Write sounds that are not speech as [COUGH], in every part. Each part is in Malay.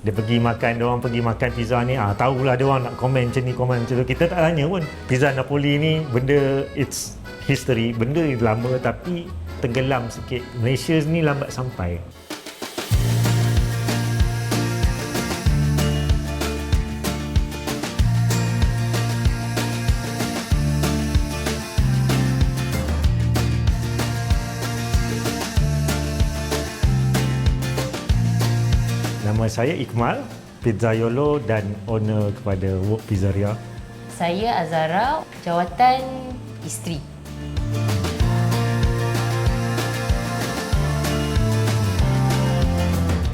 Dia pergi makan, dia orang pergi makan pizza ni, ah tahulah dia orang nak komen macam ni, komen macam tu. Kita tak tanya pun. Pizza Napoli ni benda it's history, benda lama tapi tenggelam sikit. Malaysia ni lambat sampai. Saya Ikmal, Pizzaiolo dan owner kepada Work Pizzeria. Saya Azara, jawatan isteri.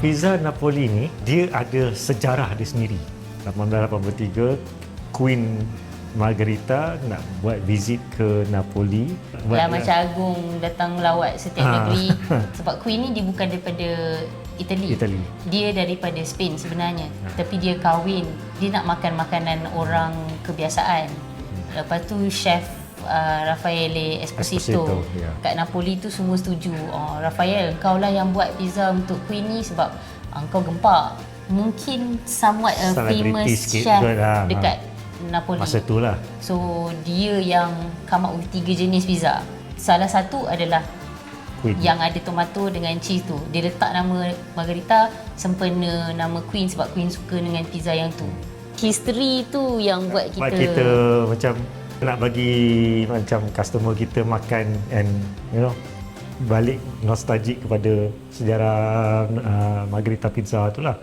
Pizza Napoli ni dia ada sejarah dia sendiri. 1883 Queen Margherita nak buat visit ke Napoli. Lah Buat- macam Agung datang melawat setiap Ah. negeri. [LAUGHS] Sebab Queen ni dia bukan daripada Italy. Italy. Dia daripada Spain sebenarnya. Tapi dia kahwin. Dia nak makan makanan orang kebiasaan. Lepas tu chef uh, Raffaele Esposito, Esposito, ya. kat Napoli tu semua setuju. Oh, Rafael, kau lah yang buat pizza untuk Queen ni sebab uh, kau gempak. Mungkin somewhat a Celebrity famous chef kot lah. dekat Napoli. Masa tu lah. So dia yang come up with tiga jenis pizza. Salah satu adalah Queen. yang ada tomato dengan cheese tu. Dia letak nama Margarita sempena nama Queen sebab Queen suka dengan pizza yang tu. History tu yang buat kita, Buat kita macam nak bagi macam customer kita makan and you know balik nostalgic kepada sejarah uh, Margherita Pizza tu lah.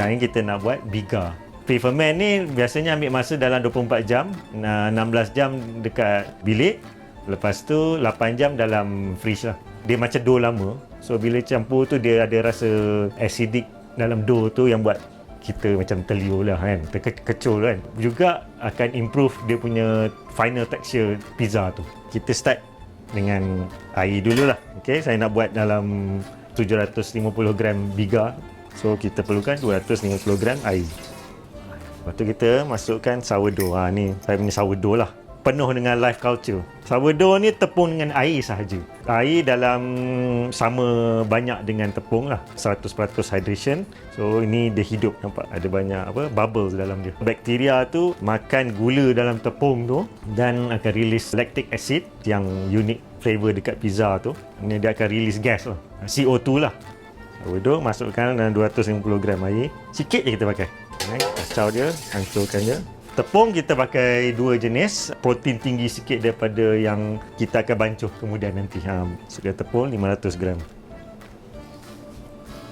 Sekarang kita nak buat biga. Pre-ferment ni biasanya ambil masa dalam 24 jam, Nah, 16 jam dekat bilik, lepas tu 8 jam dalam fridge lah. Dia macam dough lama. So bila campur tu dia ada rasa acidic dalam dough tu yang buat kita macam terliur lah kan, terkecul kan. Juga akan improve dia punya final texture pizza tu. Kita start dengan air dulu lah. Okay, saya nak buat dalam 750 gram biga. So kita perlukan 250 gram air. Lepas tu kita masukkan sourdough. Ha, ni saya punya sourdough lah. Penuh dengan life culture. Sourdough ni tepung dengan air sahaja. Air dalam sama banyak dengan tepung lah. 100% hydration. So ini dia hidup nampak. Ada banyak apa bubbles dalam dia. Bakteria tu makan gula dalam tepung tu dan akan release lactic acid yang unik flavor dekat pizza tu. Ini dia akan release gas lah. CO2 lah. Sourdough masukkan dalam 250 gram air. Sikit je kita pakai. Okay, kacau dia, hancurkan dia. Tepung kita pakai dua jenis. Protein tinggi sikit daripada yang kita akan bancuh kemudian nanti. Ha, masukkan tepung 500 gram.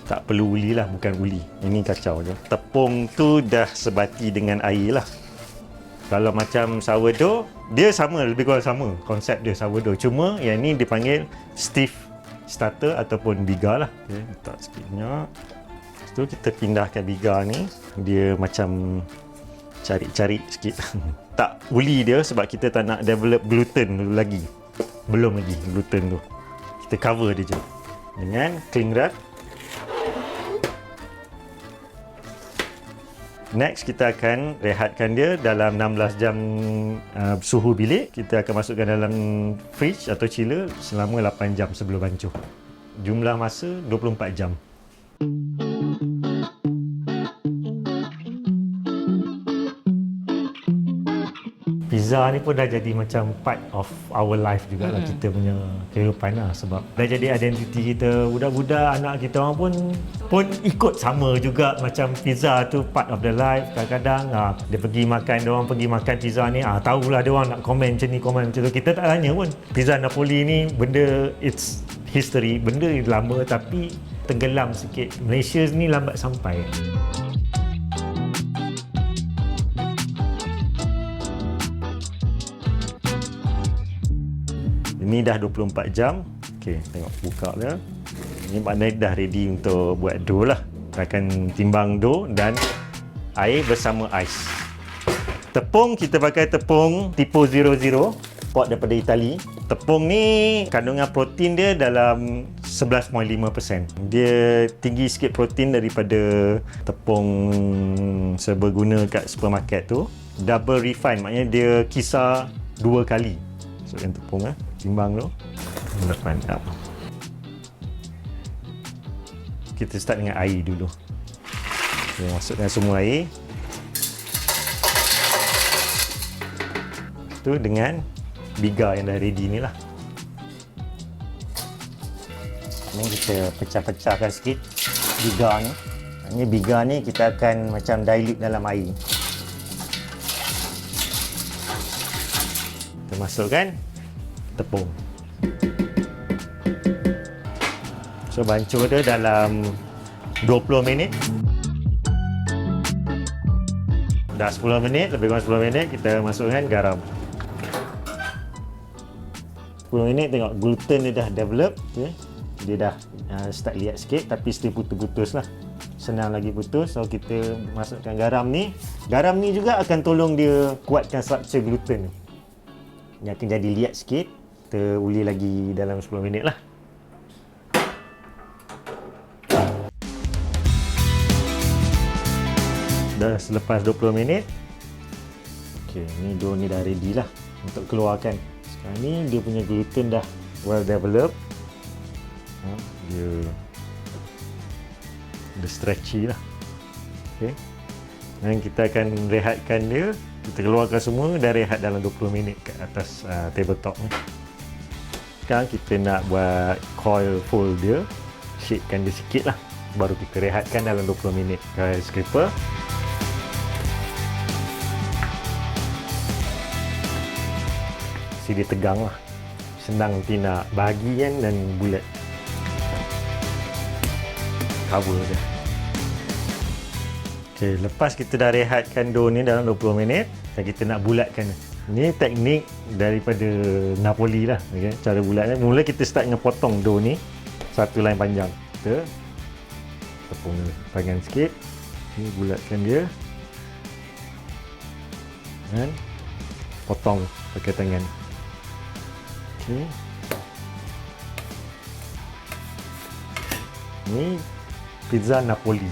Tak perlu uli lah, bukan uli. Ini kacau je. Tepung tu dah sebati dengan air lah. Kalau macam sourdough, dia sama, lebih kurang sama konsep dia sourdough. Cuma yang ni dipanggil stiff starter ataupun biga lah. Okay, letak sikit minyak. Lepas tu kita pindahkan biga ni. Dia macam cari-cari sikit. [LAUGHS] tak uli dia sebab kita tak nak develop gluten dulu lagi. Belum lagi gluten tu. Kita cover dia je. Dengan cling wrap. Next kita akan rehatkan dia dalam 16 jam uh, suhu bilik. Kita akan masukkan dalam fridge atau chiller selama 8 jam sebelum bancuh. Jumlah masa 24 jam. Pizza ni pun dah jadi macam part of our life juga lah kita punya kehidupan lah sebab dah jadi identiti kita. Budak-budak anak kita orang pun pun ikut sama juga macam pizza tu part of the life. Kadang-kadang ah, dia pergi makan dia orang pergi makan pizza ni ah tahulah dia orang nak komen macam ni komen macam tu. Kita tak tanya pun. Pizza Napoli ni benda it's history. Benda lama tapi tenggelam sikit. Malaysia ni lambat sampai Ini dah 24 jam. Okey, tengok buka dia. Ini maknanya dah ready untuk buat dough lah. Kita akan timbang dough dan air bersama ais. Tepung kita pakai tepung tipe 00 pot daripada Itali. Tepung ni kandungan protein dia dalam 11.5%. Dia tinggi sikit protein daripada tepung seberguna kat supermarket tu. Double refine maknanya dia kisar dua kali. So yang tepung eh, timbang tu. Depan tak. Kita start dengan air dulu. Okay, masukkan semua air. Tu dengan biga yang dah ready ni lah. Ni kita pecah-pecahkan sikit biga ni. Ini biga ni kita akan macam dilute dalam air. Kita masukkan tepung. So bancur dia dalam 20 minit. Dah 10 minit, lebih kurang 10 minit kita masukkan garam. 10 minit tengok gluten dia dah develop okay. Dia dah uh, start lihat sikit tapi still putus-putus lah. Senang lagi putus. So kita masukkan garam ni. Garam ni juga akan tolong dia kuatkan struktur gluten ni. Yang akan jadi lihat sikit. Kita uli lagi dalam 10 minit lah. dah selepas 20 minit. Ok ni dough ni dah ready lah untuk keluarkan. Sekarang ni dia punya gluten dah well developed. Ha, dia dia stretchy lah. Ok dan kita akan rehatkan dia. Kita keluarkan semua dan rehat dalam 20 minit kat atas uh, tabletop ni sekarang kita nak buat coil fold dia. Shapekan dia sikit lah. Baru kita rehatkan dalam 20 minit. Ke scraper. Mesti dia tegang lah. Senang nanti nak bahagian dan bulat. Cover dia. Ok lepas kita dah rehatkan dough ni dalam 20 minit dan kita nak bulatkan ni teknik daripada Napoli lah okay? cara bulatnya mula kita start dengan potong dough ni satu line panjang kita tepung panjang sikit ni bulatkan dia dan potong pakai tangan Okey. Ni pizza Napoli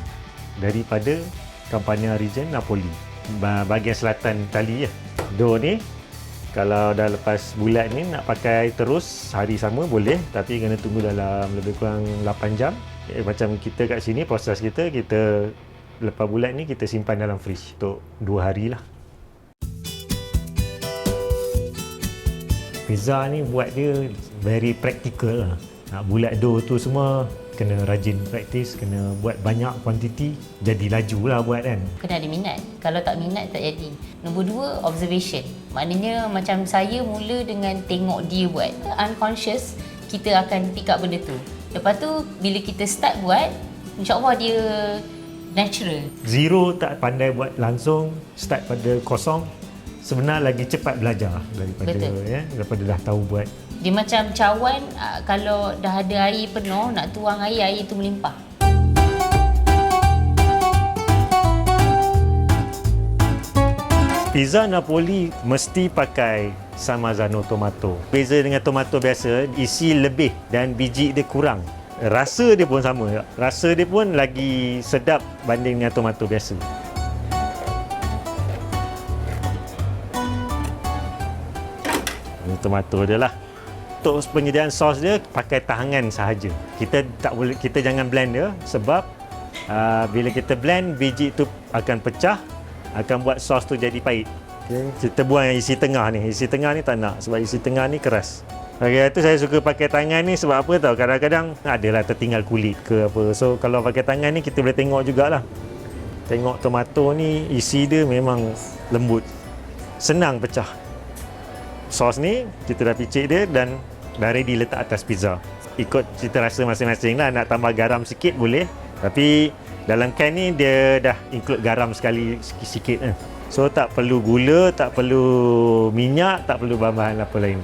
daripada Campania Region Napoli. Bahagian selatan Itali ya. Dough ni kalau dah lepas bulat ni nak pakai terus hari sama boleh tapi kena tunggu dalam lebih kurang 8 jam. Eh, macam kita kat sini proses kita kita lepas bulat ni kita simpan dalam fridge untuk 2 hari lah. pizza ni buat dia very practical lah. Nak bulat dough tu semua kena rajin practice, kena buat banyak kuantiti, jadi laju lah buat kan. Kena ada minat. Kalau tak minat, tak jadi. Nombor dua, observation. Maknanya macam saya mula dengan tengok dia buat. Unconscious, kita akan pick up benda tu. Lepas tu, bila kita start buat, insyaAllah dia natural. Zero tak pandai buat langsung, start pada kosong, sebenar lagi cepat belajar daripada Betul. ya daripada dah tahu buat. Dia macam cawan ah, kalau dah ada air penuh nak tuang air air tu melimpah. Pizza Napoli mesti pakai San Marzano tomato. Beza dengan tomato biasa, isi lebih dan biji dia kurang. Rasa dia pun sama. Rasa dia pun lagi sedap banding dengan tomato biasa. Ini tomato dia lah. Untuk penyediaan sos dia pakai tahangan sahaja. Kita tak boleh kita jangan blend dia sebab uh, bila kita blend biji tu akan pecah akan buat sos tu jadi pahit. Okay. Kita buang yang isi tengah ni. Isi tengah ni tak nak sebab isi tengah ni keras. Okay, itu saya suka pakai tangan ni sebab apa tau kadang-kadang adalah tertinggal kulit ke apa so kalau pakai tangan ni kita boleh tengok jugalah tengok tomato ni isi dia memang lembut senang pecah sos ni kita dah picit dia dan dah ready letak atas pizza. Ikut cita rasa masing-masing lah. Nak tambah garam sikit boleh. Tapi dalam can ni dia dah include garam sekali sikit-sikit eh. so tak perlu gula tak perlu minyak tak perlu bahan-bahan apa lain.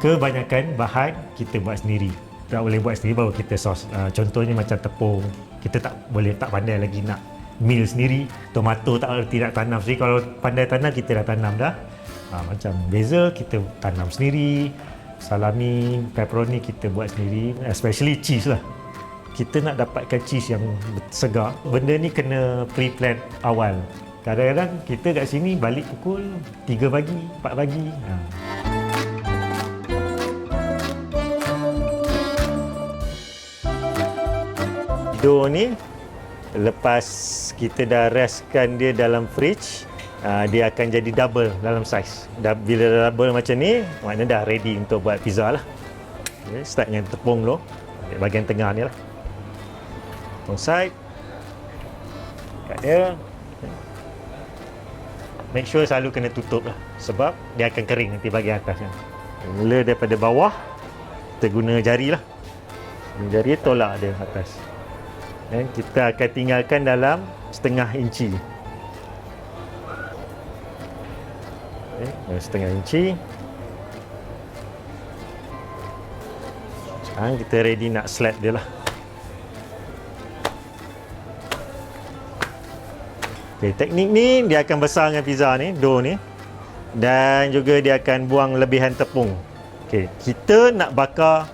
Kebanyakan bahan kita buat sendiri. Tak boleh buat sendiri baru kita sos. Uh, contohnya macam tepung. Kita tak boleh tak pandai lagi nak mill sendiri. Tomato tak erti nak tanam sendiri. Kalau pandai tanam kita dah tanam dah. Uh, macam basil kita tanam sendiri. Salami pepperoni kita buat sendiri. Especially cheese lah. Kita nak dapatkan cheese yang segar benda ni kena pre-plan awal. Kadang-kadang kita kat sini balik pukul 3 pagi, 4 pagi. Ha. Dough ni lepas kita dah restkan dia dalam fridge, uh, dia akan jadi double dalam saiz. Dah, bila dah double macam ni, maknanya dah ready untuk buat pizza lah. Okay, start dengan tepung dulu. Okay, bahagian tengah ni lah. Tepung side. Kat dia. Make sure selalu kena tutup lah. Sebab dia akan kering nanti bahagian atas kan. Mula daripada bawah, kita guna jari lah. Jari tolak dia atas. Dan kita akan tinggalkan dalam setengah inci. Okay, setengah inci. Sekarang kita ready nak slap dia lah. Okay, teknik ni dia akan besarkan pizza ni, dough ni. Dan juga dia akan buang lebihan tepung. Okay, kita nak bakar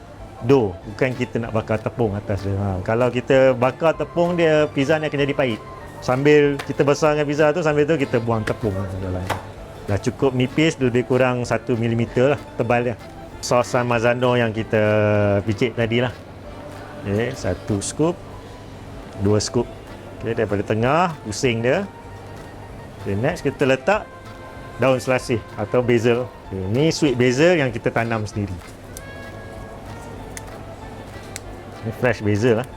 dough, bukan kita nak bakar tepung atas dia. Ha, kalau kita bakar tepung dia, pizza ni akan jadi pahit. Sambil kita besarkan pizza tu, sambil tu kita buang tepung dalam. Dah cukup nipis, lebih kurang 1 mm lah tebal dia. Sos San Marzano yang kita picit tadi lah. Okay, satu scoop, dua scoop. Okay, daripada tengah, pusing dia. Okay, next kita letak daun selasih atau basil. Okay, ni sweet basil yang kita tanam sendiri. Ni fresh basil lah.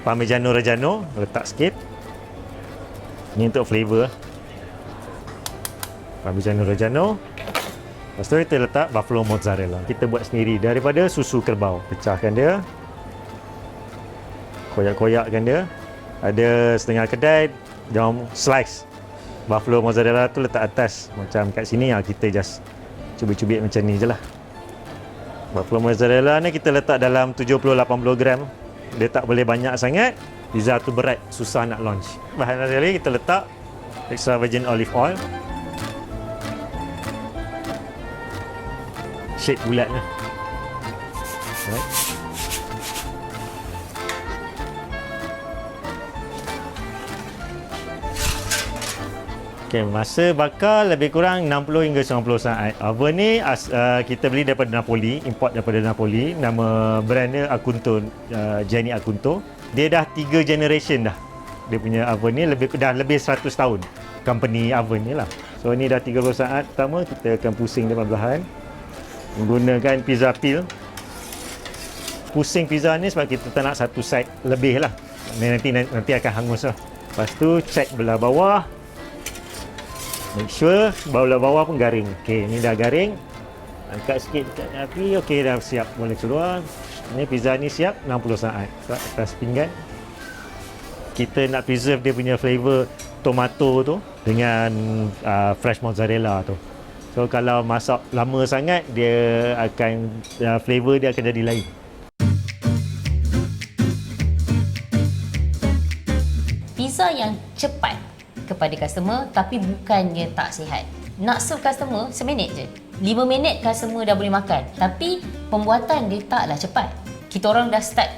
Parmigiano Reggiano letak sikit. Ni untuk flavor lah. Parmigiano Reggiano. Lepas tu kita letak buffalo mozzarella. Kita buat sendiri daripada susu kerbau. Pecahkan dia. Koyak-koyakkan dia. Ada setengah kedai jom slice buffalo mozzarella tu letak atas macam kat sini ya kita just cubit-cubit macam ni je lah buffalo mozzarella ni kita letak dalam 70-80 gram. Dia tak boleh banyak sangat. Pizza tu berat susah nak launch. Bahan sekali kita letak extra virgin olive oil. Shape bulat lah Okay, masa bakar lebih kurang 60 hingga 90 saat. Oven ni as, uh, kita beli daripada Napoli, import daripada Napoli. Nama brand dia Acunto, uh, Jenny Acunto. Dia dah 3 generation dah. Dia punya oven ni lebih dah lebih 100 tahun. Company oven ni lah. So ni dah 30 saat. Pertama kita akan pusing dia perlahan. Menggunakan pizza peel. Pusing pizza ni sebab kita tak nak satu side lebih lah. Nanti nanti akan hangus lah. Lepas tu check belah bawah Make sure bawah bawah pun garing. Okey, ni dah garing. Angkat sikit dekat api. Okey, dah siap boleh keluar. Ni pizza ni siap 60 saat. Atas pinggan. Kita nak preserve dia punya flavor tomato tu dengan uh, fresh mozzarella tu. So kalau masak lama sangat dia akan uh, flavor dia akan jadi lain. Pizza yang cepat kepada customer tapi bukannya tak sihat. Nak serve customer seminit je. 5 minit customer dah boleh makan. Tapi pembuatan dia taklah cepat. Kita orang dah start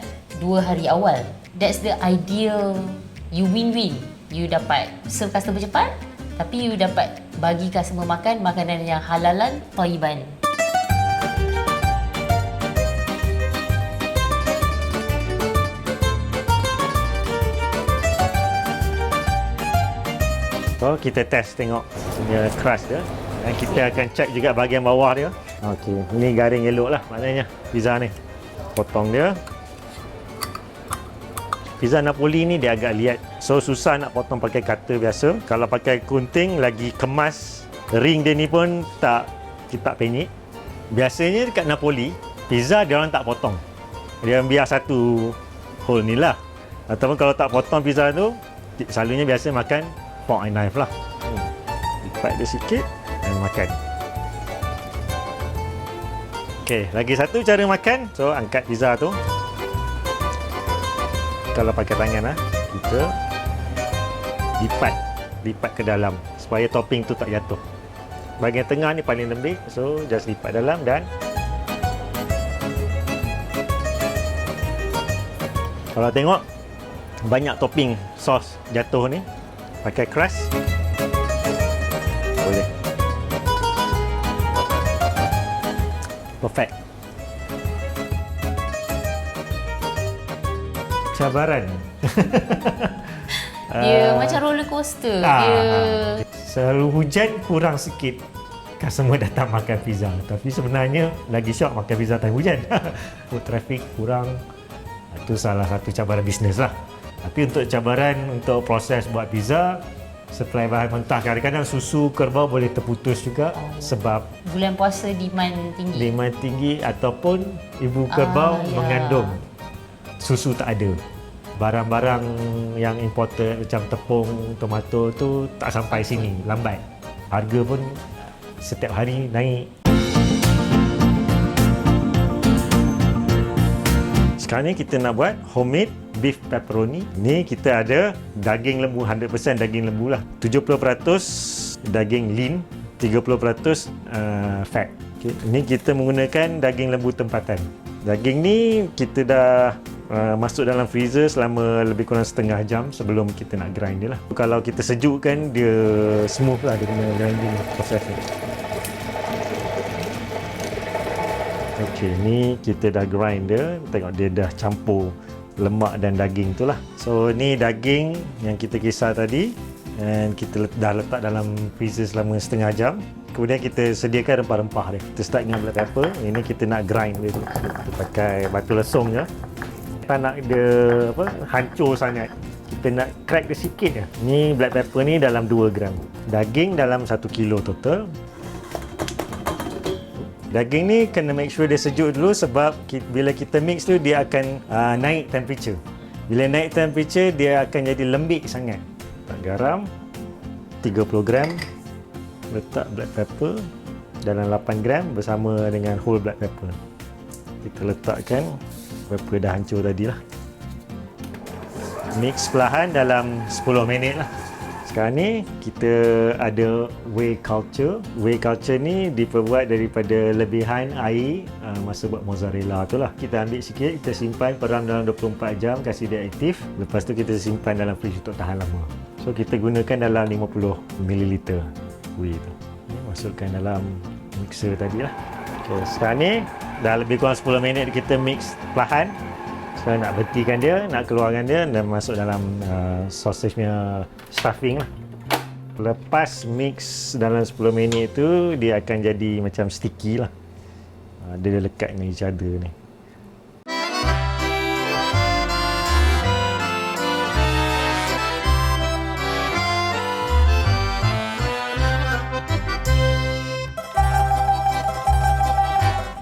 2 hari awal. That's the ideal you win-win. You dapat serve customer cepat tapi you dapat bagi customer makan makanan yang halalan, toiban. So kita test tengok punya crust dia dan kita akan check juga bahagian bawah dia. Okey, ini garing elok lah maknanya pizza ni. Potong dia. Pizza Napoli ni dia agak liat. So susah nak potong pakai cutter biasa. Kalau pakai gunting lagi kemas. Ring dia ni pun tak kita tak penyek. Biasanya dekat Napoli, pizza dia orang tak potong. Dia biar satu hole ni lah. Ataupun kalau tak potong pizza tu, selalunya biasa makan fork and knife lah. Hmm. Lipat dia sikit dan makan. Okey, lagi satu cara makan. So, angkat pizza tu. Kalau pakai tangan lah, kita lipat. Lipat ke dalam supaya topping tu tak jatuh. Bahagian tengah ni paling lembik. So, just lipat dalam dan kalau tengok banyak topping sos jatuh ni pakai keras. Boleh. Perfect. Cabaran. Ya, yeah, uh, macam roller coaster. Ah, yeah. Selalu hujan kurang sikit kan customer datang makan pizza. Tapi sebenarnya lagi syok makan pizza time hujan. Food [LAUGHS] oh, traffic kurang. Itu salah satu cabaran bisnes lah tapi untuk cabaran untuk proses buat pizza supply bahan mentah kadang-kadang susu kerbau boleh terputus juga sebab bulan puasa demand tinggi. demand tinggi ataupun ibu kerbau Ah, ya. mengandung. Susu tak ada. Barang-barang yang imported macam tepung tomato tu tak sampai sini lambat. Harga pun setiap hari naik. Sekarang ni kita nak buat homemade beef pepperoni ni kita ada daging lembu 100% daging lembu lah. 70% daging lean 30% uh, fat. Okay. ni kita menggunakan daging lembu tempatan. Daging ni kita dah uh, masuk dalam freezer selama lebih kurang setengah jam sebelum kita nak grind dia lah. Kalau kita sejukkan dia smooth lah dia kena grinding proses ni Okey, ni kita dah grind dia. Tengok dia dah campur lemak dan daging tu lah. So, ni daging yang kita kisar tadi. And kita dah letak dalam freezer selama setengah jam. Kemudian kita sediakan rempah-rempah dia. Kita start dengan black pepper. Ini kita nak grind dia tu. Kita pakai batu lesung je. Tak nak dia apa, hancur sangat. Kita nak crack dia sikit je. Ni black pepper ni dalam 2 gram. Daging dalam 1 kilo total. Daging ni kena make sure dia sejuk dulu sebab bila kita mix tu dia akan uh, naik temperature. Bila naik temperature dia akan jadi lembik sangat. Letak garam 30 gram. Letak black pepper dalam 8 gram bersama dengan whole black pepper. Kita letakkan pepper dah hancur tadi lah. Mix perlahan dalam 10 minit lah. Sekarang ni kita ada whey culture. Whey culture ni diperbuat daripada lebihan air uh, masa buat mozzarella tu lah. Kita ambil sikit, kita simpan peram dalam 24 jam, kasih dia aktif. Lepas tu kita simpan dalam fridge untuk tahan lama. So kita gunakan dalam 50 ml whey tu. Masukkan dalam mixer tadi lah. Okay, sekarang ni dah lebih kurang 10 minit kita mix perlahan. Sekarang nak berhentikan dia, nak keluarkan dia dan masuk dalam uh, sausage punya stuffing lah. Lepas mix dalam 10 minit tu, dia akan jadi macam sticky lah. Uh, dia lekat dengan each other ni.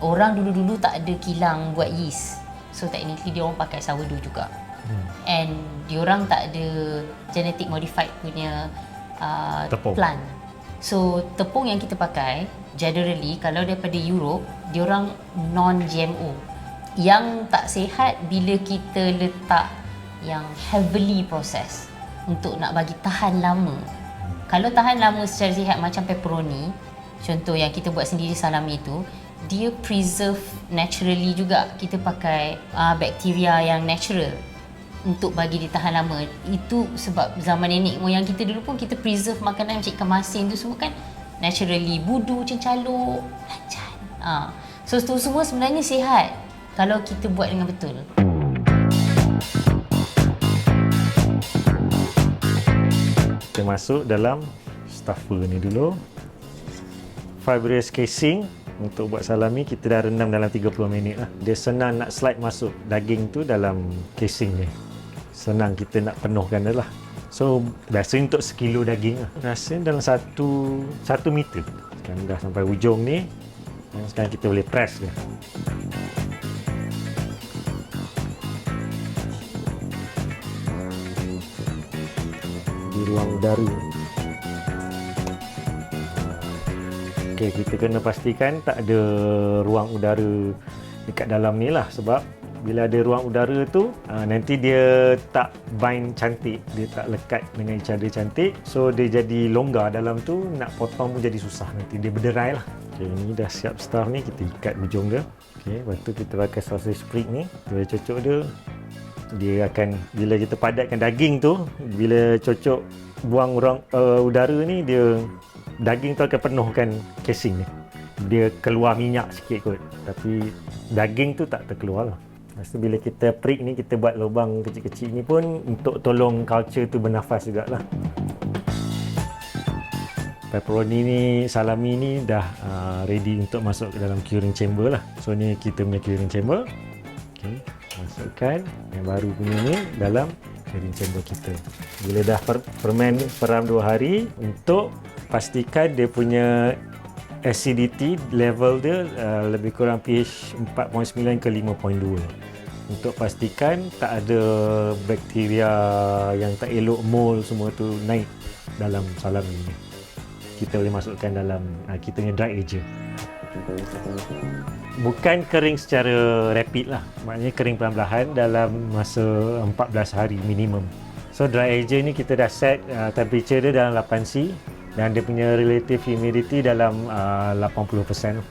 Orang dulu-dulu tak ada kilang buat yeast. So technically dia orang pakai sourdough juga. Hmm. And dia orang tak ada genetic modified punya uh, Tepung. plant. So tepung yang kita pakai generally kalau daripada Europe, dia orang non GMO. Yang tak sihat bila kita letak yang heavily processed untuk nak bagi tahan lama. Kalau tahan lama secara sihat macam pepperoni, contoh yang kita buat sendiri salami itu, dia preserve naturally juga. Kita pakai uh, bakteria yang natural untuk bagi dia tahan lama. Itu sebab zaman nenek moyang kita dulu pun kita preserve makanan macam ikan masin tu semua kan naturally. Budu, cencaluk, lancan. Ha. So itu semua sebenarnya sihat kalau kita buat dengan betul. Kita masuk dalam stuffer ni dulu. Fibrous casing untuk buat salami kita dah rendam dalam 30 minit lah. Dia senang nak slide masuk daging tu dalam casing ni. Senang kita nak penuhkan dia lah. So biasanya untuk sekilo daging lah. Rasanya dalam satu satu meter. Sekarang dah sampai ujung ni. Dan sekarang kita boleh press dia. Di ruang udara. Okey, kita kena pastikan tak ada ruang udara dekat dalam ni lah sebab bila ada ruang udara tu uh, nanti dia tak bind cantik dia tak lekat dengan each other cantik. So dia jadi longgar dalam tu nak potong pun jadi susah nanti. Dia berderai lah. Ok ni dah siap stuff ni. Kita ikat ujung dia. Ok lepas tu kita pakai sausage sprig ni. Kita cocok dia dia akan bila kita padatkan daging tu bila cocok buang ruang uh, udara ni dia daging tu akan penuhkan casing ni. Dia keluar minyak sikit kot. Tapi daging tu tak terkeluar lah. Lepas tu bila kita prick ni kita buat lubang kecil-kecil ni pun untuk tolong culture tu bernafas jugalah. Pepperoni ni salami ni dah uh, ready untuk masuk ke dalam curing chamber lah. So ni kita punya curing chamber. Okay. masukkan. Yang baru punya ni dalam curing chamber kita. Bila dah per, ferment peram 2 hari untuk pastikan dia punya acidity level dia uh, lebih kurang pH 4.9 ke 5.2 untuk pastikan tak ada bakteria yang tak elok mold semua tu naik dalam salami ni kita boleh masukkan dalam uh, kita punya dry agent bukan kering secara rapid lah. Maknanya kering perlahan-lahan dalam masa 14 hari minimum. So dry agent ni kita dah set uh, temperature dia dalam 8C dan dia punya relative humidity dalam uh, 80%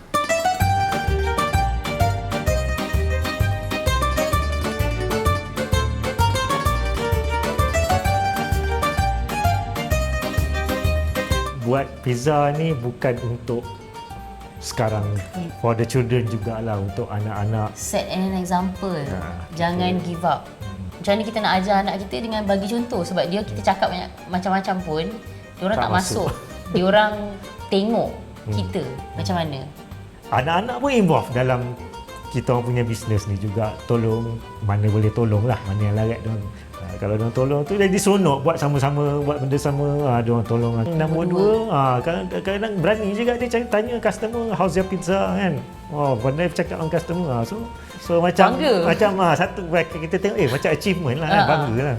buat pizza ni bukan untuk sekarang Hmm. for the children jugalah untuk anak-anak. Set an example. Ha, Jangan give up. Macam mana kita nak ajar anak kita dengan bagi contoh? Sebab dia kita cakap banyak macam-macam pun dia orang Tak tak, masuk. masuk. dia orang tengok Hmm. kita macam mana. anak-anak pun involve dalam kita orang punya bisnes ni juga tolong mana boleh tolong lah mana yang larat dia ha, kalau dia tolong tu jadi seronok buat sama-sama buat benda sama ha, dia orang tolong nombor dua ha, kadang-kadang berani juga dia cari tanya customer how's your pizza kan oh pandai bercakap dengan customer ha. so so macam Bangga. macam ha, satu kita tengok eh macam achievement lah kan ha. bangga lah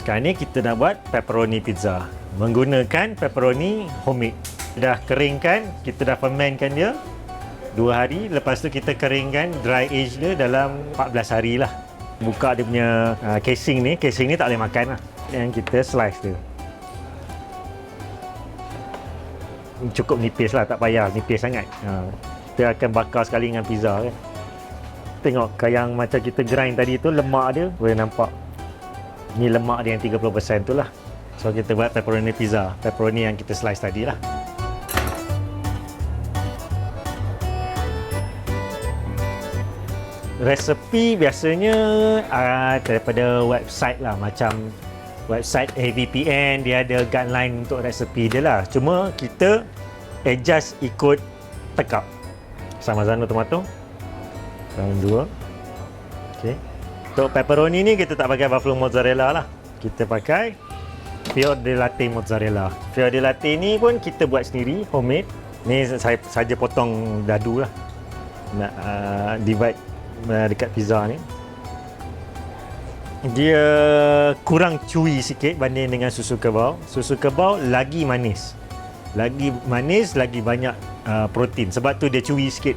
Sekarang ni kita nak buat pepperoni pizza. Menggunakan pepperoni homemade. Dah keringkan, kita dah fermentkan dia. Dua hari, lepas tu kita keringkan dry age dia dalam 14 hari lah. Buka dia punya uh, casing ni, casing ni tak boleh makan lah. Yang kita slice dia. Cukup nipis lah, tak payah nipis sangat. Ha. Kita akan bakar sekali dengan pizza kan. Tengok yang macam kita grind tadi tu, lemak dia boleh nampak ni lemak dia yang 30% tu lah. So kita buat pepperoni pizza. Pepperoni yang kita slice tadi lah. Resepi biasanya uh, daripada website lah. Macam website AVPN dia ada guideline untuk resepi dia lah. Cuma kita adjust ikut tekap sama zano tomato dalam dua. Okay. Untuk pepperoni ni kita tak pakai buffalo mozzarella lah. Kita pakai Fior de latte mozzarella. Fior de latte ni pun kita buat sendiri, homemade. Ni saya saja potong dadu lah. Nak uh, divide uh, dekat pizza ni. Dia kurang chewy sikit banding dengan susu kebau. Susu kebau lagi manis. Lagi manis, lagi banyak uh, protein. Sebab tu dia chewy sikit.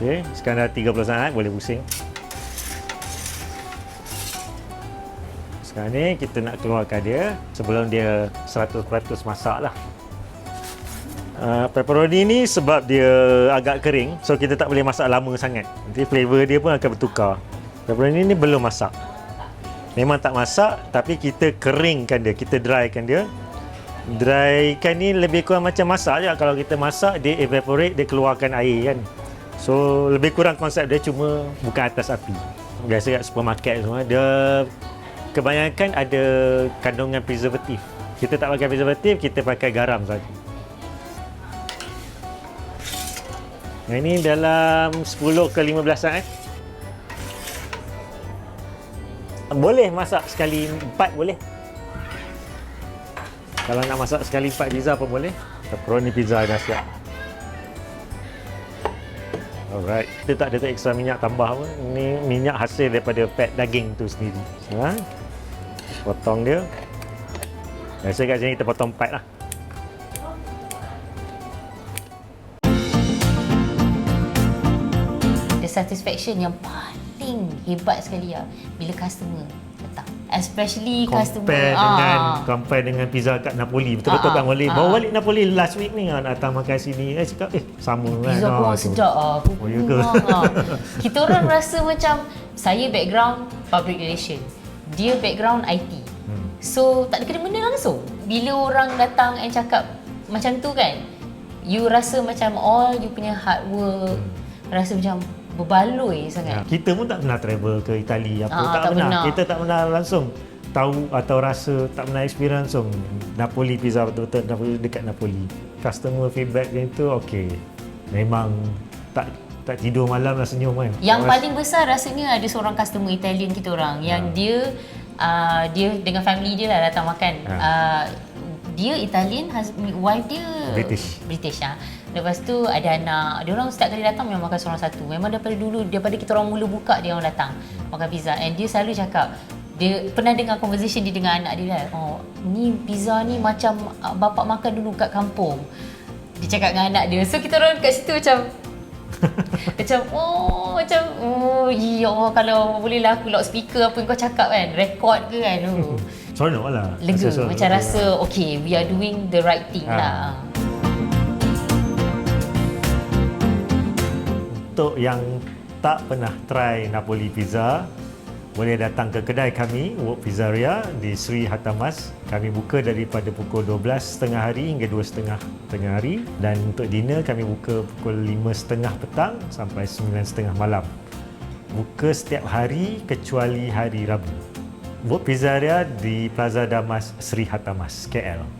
Okey, sekarang dah 30 saat boleh pusing. Sekarang ni kita nak keluarkan dia sebelum dia 100% masak lah. Uh, pepperoni ni sebab dia agak kering so kita tak boleh masak lama sangat. Nanti flavor dia pun akan bertukar. Pepperoni ni belum masak. Memang tak masak tapi kita keringkan dia, kita drykan dia. Drykan ni lebih kurang macam masak je. Kalau kita masak dia evaporate, dia keluarkan air kan. So lebih kurang konsep dia cuma bukan atas api. Biasa kat supermarket semua dia kebanyakan ada kandungan preservatif. Kita tak pakai preservatif, kita pakai garam saja. Yang ini dalam 10 ke 15 saat. Boleh masak sekali empat boleh. Kalau nak masak sekali empat pizza pun boleh. Pepperoni pizza dah siap. Alright. Kita tak ada tu ekstra minyak tambah pun. Ini minyak hasil daripada fat daging tu sendiri. Ha? Potong dia. Biasa kat sini kita potong empat lah. The satisfaction yang paling hebat sekali lah bila customer especially customer compare dengan ah. compare dengan pizza kat Napoli betul-betul Ah, kan boleh ah. bawa balik Napoli last week ni ah, datang makan sini eh cakap eh sama kan Pizza Ah, tu. sedap ah. Oh, ya ke? Memang ah. [LAUGHS] Kita orang rasa macam saya background public relation. Dia background IT. Hmm. So tak ada kena benda langsung. Bila orang datang and cakap macam tu kan, you rasa macam all you punya hard work rasa macam berbaloi Ya, sangat. kita pun tak pernah travel ke Itali apa Ah, tak, tak pernah. pernah. kita tak pernah langsung tahu atau rasa tak pernah experience langsung Napoli pizza betul-betul Napoli dekat Napoli customer feedback yang tu okey memang tak tak tidur malam lah senyum kan Yang Ras- paling besar rasanya ada seorang customer Italian kita orang yang Ha. dia uh, dia dengan family dia lah datang makan. Ha. Uh, dia Italian, wife dia British. British ah. Lepas tu ada anak. Dia orang setiap kali datang memang makan seorang satu. Memang daripada dulu daripada kita orang mula buka dia orang datang makan pizza and dia selalu cakap dia pernah dengar conversation dia dengan anak dia lah. Oh, ni pizza ni macam uh, bapak makan dulu kat kampung. Dia cakap dengan anak dia. So kita orang kat situ macam [LAUGHS] macam oh macam oh ya Allah kalau boleh lah aku lock speaker apa yang kau cakap kan record ke kan [LAUGHS] oh. seronok lah lega Rasa macam rasa okay we are doing the right thing Ha. lah Untuk yang tak pernah try Napoli Pizza, boleh datang ke kedai kami, Wok Pizzeria di Sri Hatamas. Kami buka daripada pukul 12.30 hari hingga 2.30 tengah hari dan untuk dinner kami buka pukul 5.30 petang sampai 9.30 malam. Buka setiap hari kecuali hari Rabu. Wok Pizzeria di Plaza Damas Sri Hatamas, KL.